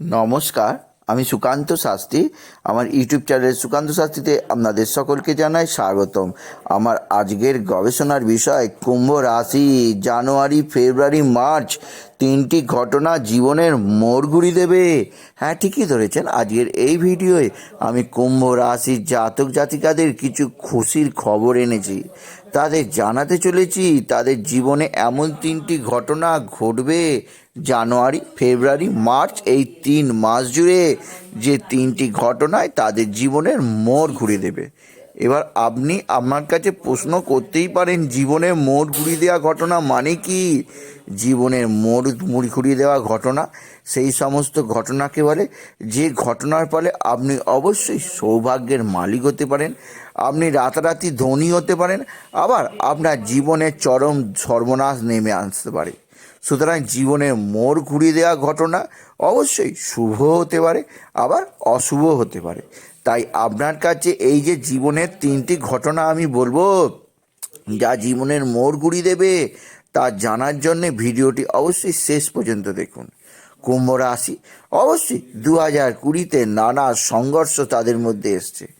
নমস্কার, আমি সুকান্ত শাস্ত্রী। আমার ইউটিউব চ্যানেল সুকান্ত শাস্ত্রীতে আপনাদের সকলকে জানাই স্বাগতম। আমার আজকের গবেষণার বিষয়, কুম্ভ রাশি, জানুয়ারি, ফেব্রুয়ারি, মার্চ, তিনটি ঘটনা জীবনের মোড় ঘুরি দেবে। হ্যাঁ ঠিকই ধরেছেন, আজকের এই ভিডিওয়ে আমি কুম্ভ রাশির জাতক জাতিকাদের কিছু খুশির খবর এনেছি। তাদের জানাতে চলেছি, তাদের জীবনে এমন তিনটি ঘটনা ঘটবে জানুয়ারি, ফেব্রুয়ারি, মার্চ এই তিন মাস জুড়ে যে তিনটি ঘটনায় তাদের জীবনের মোড় ঘুরে দেবে। এবার আপনি আমার কাছে প্রশ্ন করতেই পারেন, জীবনের মোড় ঘুরিয়ে দেওয়া ঘটনা মানে কি? জীবনের মোড় মুড়ি ঘুরিয়ে দেওয়া ঘটনা, সেই সমস্ত ঘটনাকে বলে, যে ঘটনার ফলে আপনি অবশ্যই সৌভাগ্যের মালিক হতে পারেন, আপনি রাতারাতি ধনী হতে পারেন, আবার আপনার জীবনের চরম সর্বনাশ নেমে আসতে পারে। সুতরাং জীবনের মোড় ঘুরিয়ে দেওয়া ঘটনা অবশ্যই শুভ হতে পারে, আবার অশুভ হতে পারে। তাই আপনার কাছে এই যে জীবনের তিনটি ঘটনা আমি বলব, যা জীবনের মোড় ঘুরিয়ে দেবে, তা জানার জন্য ভিডিওটি অবশ্যই শেষ পর্যন্ত দেখুন। কুম্ভ রাশি অবশ্যই দু হাজার কুড়িতে নানা সংঘর্ষ তাদের মধ্যে এসছে।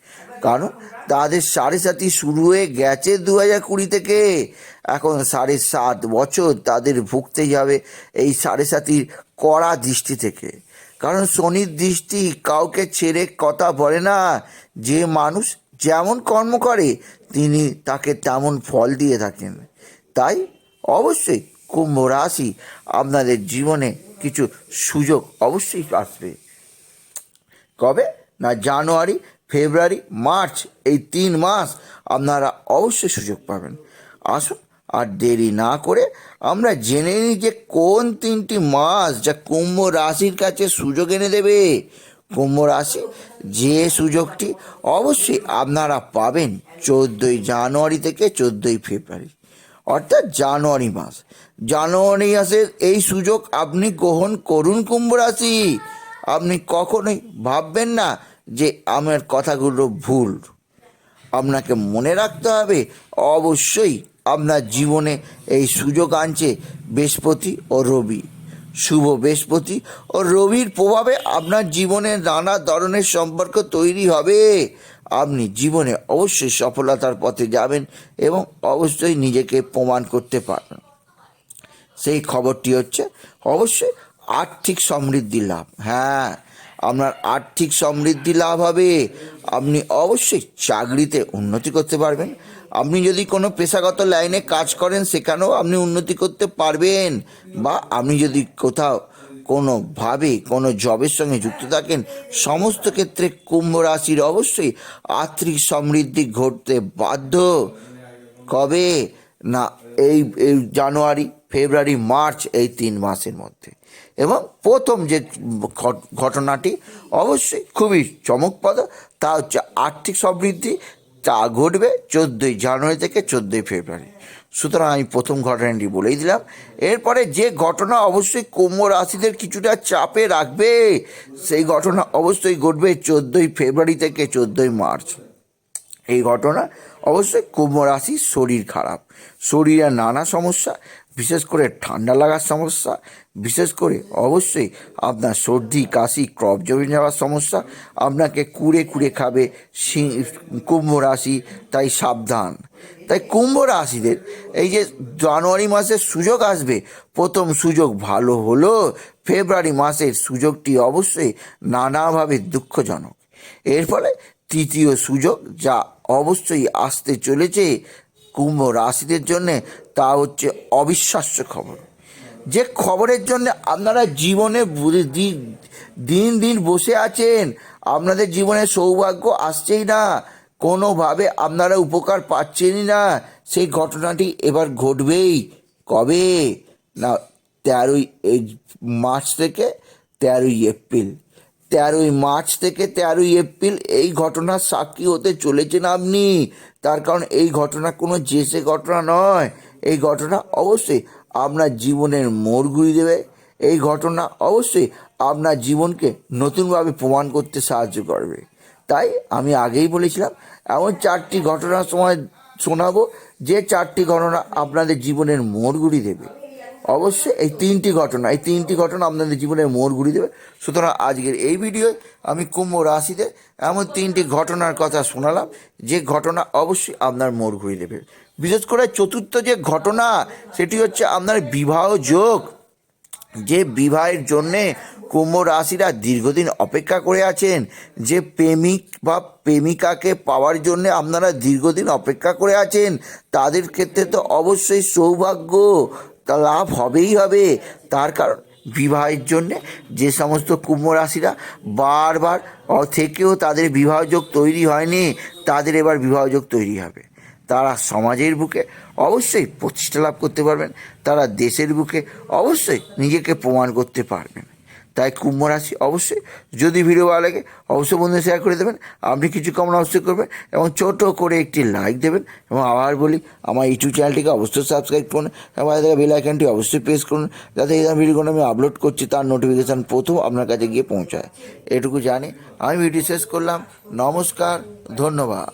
তাদের সাড়ে সাতই শুরু হয়ে গেছে দু হাজার কুড়ি থেকে। এখন সাড়ে সাত বছর তাদের ভুগতে যাবে এই সাড়ে সাতির কড়া দৃষ্টি থেকে। কারণ শনির দৃষ্টি কাউকে ছেড়ে কথা বলে না। যে মানুষ যেমন কর্ম করে, তিনি তাকে তেমন ফল দিয়ে থাকেন। তাই অবশ্যই কুম্ভ রাশি আপনাদের জীবনে কিছু সুযোগ অবশ্যই আসবে। কবে? না জানুয়ারি ফেব্রুয়ারি, মার্চ, এই তিন মাস আপনারা অবশ্যই সুযোগ পাবেন। আসুন, আর দেরি না করে আমরা জেনে নিই যে কোন তিনটি মাস যা কুম্ভ রাশির কাছে সুযোগ এনে দেবে। কুম্ভ রাশি, যে সুযোগটি অবশ্যই আপনারা পাবেন চোদ্দোই জানুয়ারি থেকে চোদ্দোই ফেব্রুয়ারি। অর্থাৎ জানুয়ারি মাস। জানুয়ারি মাসের এই সুযোগ আপনি গ্রহণ করুন কুম্ভ রাশি। আপনি কখনোই ভাববেন না যে আমার কথাগুলো ভুল। আপনাকে মনে রাখতে হবে, অবশ্যই আপনার জীবনে এই সুযোগ আনছে বৃহস্পতি ও রবি। শুভ বৃহস্পতি ও রবির প্রভাবে আপনার জীবনে নানা ধরনের সম্পর্ক তৈরি হবে। আপনি জীবনে অবশ্যই সফলতার পথে যাবেন এবং অবশ্যই নিজেকে প্রমাণ করতে পারবেন। সেই খবরটি হচ্ছে, অবশ্যই আর্থিক সমৃদ্ধি লাভ। হ্যাঁ আপনার আর্থিক সমৃদ্ধি লাভ হবে। আপনি অবশ্যই চাকরিতে উন্নতি করতে পারবেন। আপনি যদি কোনো পেশাগত লাইনে কাজ করেন, সেখানেও আপনি উন্নতি করতে পারবেন। বা আপনি যদি কোথাও কোনোভাবে কোনো জবের সঙ্গে যুক্ত থাকেন, সমস্ত ক্ষেত্রে কুম্ভ রাশির অবশ্যই আর্থিক সমৃদ্ধি ঘটতে বাধ্য। কবে? না, এই এই জানুয়ারি, ফেব্রুয়ারি, মার্চ এই তিন মাসের মধ্যে। এবং প্রথম যে ঘটনাটি অবশ্যই খুবই চমকপ্রদ, তা হচ্ছে আর্থিক সমৃদ্ধি, তা ঘটবে চোদ্দোই জানুয়ারি থেকে চোদ্দোই ফেব্রুয়ারি। সুতরাং আমি প্রথম ঘটনাটি বলেই দিলাম। এরপরে যে ঘটনা অবশ্যই কুম্ভ রাশিদের কিছুটা চাপে রাখবে, সেই ঘটনা অবশ্যই ঘটবে চোদ্দোই ফেব্রুয়ারি থেকে চোদ্দোই মার্চ। এই ঘটনা অবশ্যই কুম্ভ রাশির শরীর খারাপ। শরীরে নানা সমস্যা, বিশেষ করে ঠান্ডা লাগার সমস্যা, বিশেষ করে অবশ্যই আপনার সর্দি, কাশি ক্রপ জমে যাওয়ার সমস্যা, আপনাকে কুড়ে কুড়ে খাবে কুম্ভ রাশি, তাই সাবধান। তাই কুম্ভ রাশিদের এই যে জানুয়ারি মাসের সুযোগ আসবে, প্রথম সুযোগ ভালো হলো, ফেব্রুয়ারি মাসের সুযোগটি অবশ্যই নানাভাবে দুঃখজনক। এর ফলে তৃতীয় সুযোগ যা অবশ্যই আসতে চলেছে কুম্ভ রাশিদের জন্যে, তা হচ্ছে অবিশ্বাস্য খবর। যে খবরের জন্য আপনারা জীবনে দিন দিন বসে আছেন, আপনাদের জীবনে সৌভাগ্য আসছেই না, কোনোভাবে আপনারা উপকার পাচ্ছেনই না, সেই ঘটনাটি এবার ঘটবেই। কবে? না, তেরোই মার্চ থেকে তেরোই এপ্রিল। তেরোই মার্চ থেকে তেরোই এপ্রিল এই ঘটনার সাক্ষী হতে চলেছেন আপনি। তার কারণ এই ঘটনা কোনো জেসে ঘটনা নয়। এই ঘটনা অবশ্যই আপনার জীবনের মোড় ঘুরিয়ে দেবে। এই ঘটনা অবশ্যই আপনার জীবনকে নতুনভাবে প্রমাণ করতে সাহায্য করবে। তাই আমি আগেই বলেছিলাম, এমন চারটি ঘটনার সময় শোনাবো, যে চারটি ঘটনা আপনাদের জীবনের মোড় ঘুরিয়ে দেবে। অবশ্যই এই তিনটি ঘটনা, এই তিনটি ঘটনা আপনাদের জীবনে মোড় ঘুরিয়ে দেবে। সুতরাং আজকের এই ভিডিওয় আমি কুম্ভ রাশিতে এমন তিনটি ঘটনার কথা শোনালাম, যে ঘটনা অবশ্যই আপনার মোড় ঘুরিয়ে দেবে। বিশেষ করে চতুর্থ যে ঘটনা, সেটি হচ্ছে আপনার বিবাহ যোগ। যে বিবাহের জন্যে কুম্ভ রাশিরা দীর্ঘদিন অপেক্ষা করে আছেন, যে প্রেমিক বা প্রেমিকাকে পাওয়ার জন্য আপনারা দীর্ঘদিন অপেক্ষা করে আছেন, তাদের ক্ষেত্রে তো অবশ্যই সৌভাগ্য। লাভ হবেই হবে। তার কারণ বিবাহের জন্যে যে সমস্ত কুম্ভ রাশিরা বারবার থেকেও তাদের বিবাহযোগ তৈরি হয়নি, তাদের এবার বিবাহযোগ তৈরি হবে। তারা সমাজের বুকে অবশ্যই প্রতিষ্ঠা লাভ করতে পারবেন, তারা দেশের বুকে অবশ্যই নিজেকে প্রমাণ করতে পারবেন। তাই কুম্ভ রাশি অবশ্যই, যদি ভিডিও ভালো লাগে, অবশ্যই বন্ধু শেয়ার করে দেবেন, আপনি কিছু কমন অবশ্যই করবেন এবং ছোট করে একটি লাইক দেবেন এবং আবার বলি, আমার ইউটিউব চ্যানেলটিকে অবশ্যই সাবস্ক্রাইব করুন এবং বেল আইকনটি অবশ্যই প্রেস করুন, যাতে এই ভিডিওগুলো আমি আপলোড করছি, তার নোটিফিকেশান প্রথম আপনার কাছে গিয়ে পৌঁছায়। এটুকু জানি, আমি ভিডিও শেষ করলাম, নমস্কার, ধন্যবাদ।